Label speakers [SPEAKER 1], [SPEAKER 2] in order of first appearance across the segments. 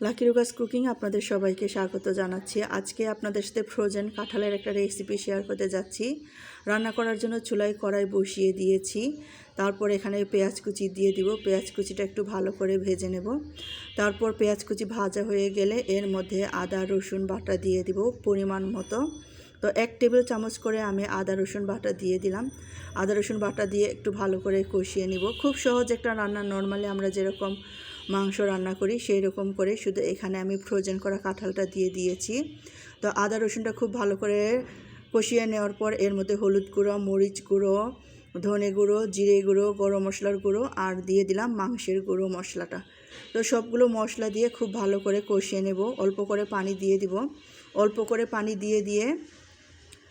[SPEAKER 1] Lucky রুগাস cooking আপনাদের সবাইকে স্বাগত জানাচ্ছি। আজকে আপনাদের সাথে ফ্রোজেন কাঁঠালের একটা রেসিপি শেয়ার করতে যাচ্ছি। রান্না করার জন্য চুলায় কড়াই বসিয়ে দিয়েছি। তারপর এখানে পেঁয়াজ কুচি দিয়ে দিব। পেঁয়াজ কুচিটা একটু ভালো করে ভেজে নেব। তারপর পেঁয়াজ কুচি ভাজা হয়ে গেলে এর মধ্যে আদা, রসুন বাটা দিয়ে দিব পরিমাণ মতো। তো এক টেবিল চামচ করে আমি আদা, রসুন বাটা দিয়ে দিলাম। আদা, রসুন বাটা দিয়ে একটু ভালো করে কষিয়ে নিব। খুব সহজ একটা রান্না। নর্মালি আমরা যেরকম মাংস রান্না করি সেই রকম করে শুধু এখানে আমি ফ্রোজেন করা কাঁঠালটা দিয়ে দিয়েছি। তো আদা রসুনটা খুব ভালো করে কষিয়ে নেওয়ার পর এর মধ্যে হলুদ গুঁড়ো, মরিচ গুঁড়ো, ধনে গুঁড়ো, জিরে গুঁড়ো, গরম মশলার গুঁড়ো আর দিয়ে দিলাম মাংসের গুঁড়ো মশলাটা। তো সবগুলো মশলা দিয়ে খুব ভালো করে কষিয়ে নেব, অল্প করে পানি দিয়ে দিব। অল্প করে পানি দিয়ে দিয়ে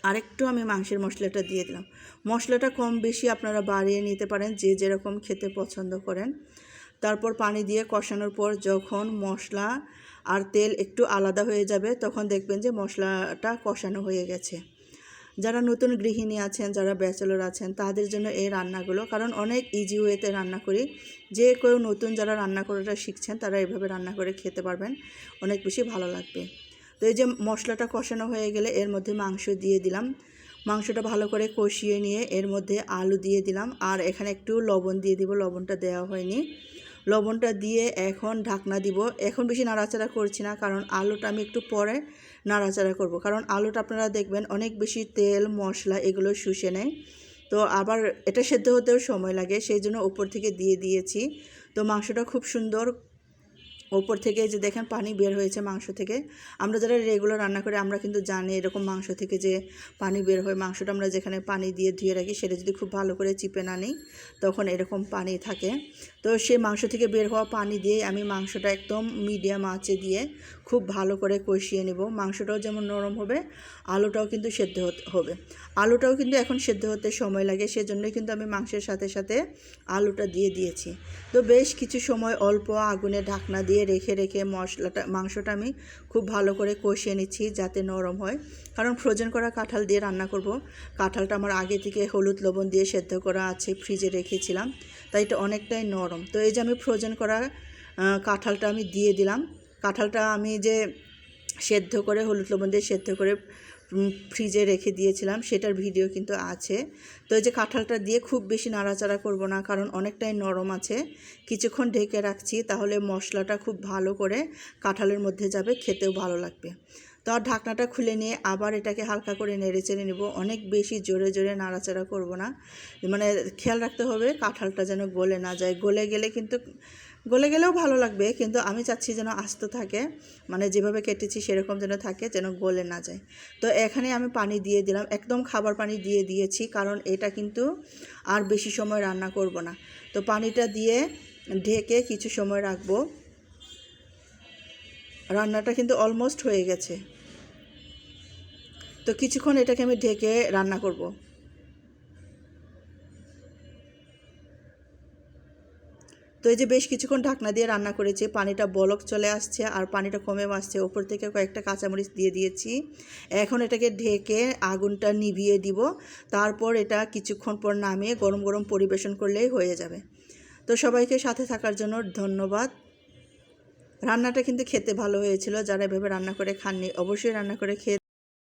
[SPEAKER 1] আরেকটু আমি মাংসের মশলাটা দিয়ে দিলাম। মশলাটা কম বেশি আপনারা বাড়িয়ে নিতে পারেন, যে যেরকম খেতে পছন্দ করেন। তারপর পানি দিয়ে কষানোর পর যখন মশলা আর তেল একটু আলাদা হয়ে যাবে, তখন দেখবেন যে মশলাটা কষানো হয়ে গেছে। যারা নতুন গৃহিণী আছেন, যারা ব্যাচেলর আছেন, তাদের জন্য এই রান্নাগুলো, কারণ অনেক ইজি ওয়েতে রান্না করি। যে কেউ নতুন যারা রান্না করাটা শিখছেন, তারা এভাবে রান্না করে খেতে পারবেন, অনেক বেশি ভালো লাগবে। তো এই যে মশলাটা কষানো হয়ে গেলে এর মধ্যে মাংস দিয়ে দিলাম। মাংসটা ভালো করে কষিয়ে নিয়ে এর মধ্যে আলু দিয়ে দিলাম, আর এখানে একটু লবণ দিয়ে দিব, লবণটা দেওয়া হয়নি। লবণটা দিয়ে এখন ঢাকনা দিব। এখন বেশি নাড়াচাড়া করছি না, কারণ আলুটা আমি একটু পরে নাড়াচাড়া করব। কারণ আলুটা আপনারা দেখবেন অনেক বেশি তেল, মশলা এগুলো শুষে নেয়। তো আবার এটা সেদ্ধ হতেও সময় লাগে, সেই জন্য ওপর থেকে দিয়ে দিয়েছি। তো মাংসটা খুব সুন্দর ওপর থেকে যে দেখেন পানি বের হয়েছে মাংস থেকে। আমরা যারা রেগুলার রান্না করি, আমরা কিন্তু জানি এরকম মাংস থেকে যে পানি বের হয়, মাংসটা আমরা যেখানে পানি দিয়ে ধুয়ে রাখি, সেটা যদি খুব ভালো করে চিপে না নিই, তখন এরকম পানি থাকে। তো সেই মাংস থেকে বের হওয়া পানি দিয়ে আমি মাংসটা একদম মিডিয়াম আঁচে দিয়ে খুব ভালো করে কষিয়ে নেব। মাংসটাও যেমন নরম হবে, আলুটাও কিন্তু সেদ্ধ হবে। আলুটাও কিন্তু এখন সেদ্ধ হতে সময় লাগে, সেজন্যই কিন্তু আমি মাংসের সাথে সাথে আলুটা দিয়ে দিয়েছি। তো বেশ কিছু সময় অল্প আগুনে ঢাকনা দিয়ে রেখে রেখে মশলাটা, মাংসটা আমি খুব ভালো করে কষিয়ে নিচ্ছি যাতে নরম হয়। কারণ ফ্রোজেন করা কাঁঠাল দিয়ে রান্না করব। কাঁঠালটা আমার আগে থেকে হলুদ লবণ দিয়ে সেদ্ধ করা আছে, ফ্রিজে রেখেছিলাম। তাই এটা অনেকটাই নরম। তো এই যে আমি ফ্রোজেন করা কাঁঠালটা আমি দিয়ে দিলাম। কাঁঠালটা আমি যে সেদ্ধ করে, হলুদ লবণ দিয়ে সেদ্ধ করে ফ্রিজে রেখে দিয়েছিলাম, সেটার ভিডিও কিন্তু আছে। তো এই যে কাঁঠালটা দিয়ে খুব বেশি নাড়াচাড়া করব না, কারণ অনেকটাই নরম আছে। কিছুক্ষণ ঢেকে রাখছি, তাহলে মশলাটা খুব ভালো করে কাঁঠালের মধ্যে যাবে, খেতেও ভালো লাগবে। তো আর ঢাকনাটা খুলে নিয়ে আবার এটাকে হালকা করে নেড়ে চেড়ে নেব। অনেক বেশি জোরে জোরে নাড়াচাড়া করব না। মানে খেয়াল রাখতে হবে, কাঁঠালটা যেন গলে না যায়। গলে গেলে কিন্তু গলে গেলেও ভালো লাগবে, কিন্তু আমি চাচ্ছি যেন আস্ত থাকে মানে যেভাবে কেটেছি সেরকম যেন থাকে, যেন গলে না যায়। তো এখানে আমি পানি দিয়ে দিলাম, একদম খাবার পানি দিয়ে দিয়েছি, কারণ এটা কিন্তু আর বেশি সময় রান্না করব না। তো পানিটা দিয়ে ঢেকে কিছু সময় রাখব। রান্নাটা কিন্তু অলমোস্ট হয়ে গেছে। তো কিছুক্ষণ এটাকে আমি ঢেকে রান্না করব। তো এই যে বেশ কিছুক্ষণ ঢাকনা দিয়ে রান্না করেছি, পানিটা বলক চলে আসছে আর পানিটা কমে আসছে। ওপর থেকে কয়েকটা কাঁচামরিচ দিয়ে দিয়েছি। এখন এটাকে ঢেকে আগুনটা নিভিয়ে দিব। তারপর এটা কিছুক্ষণ পর নামিয়ে গরম গরম পরিবেশন করলেই হয়ে যাবে। তো সবাইকে সাথে থাকার জন্য ধন্যবাদ। রান্নাটা কিন্তু খেতে ভালো হয়েছিল। যারা এভাবে রান্না করে খাননি, অবশ্যই রান্না করে খেয়ে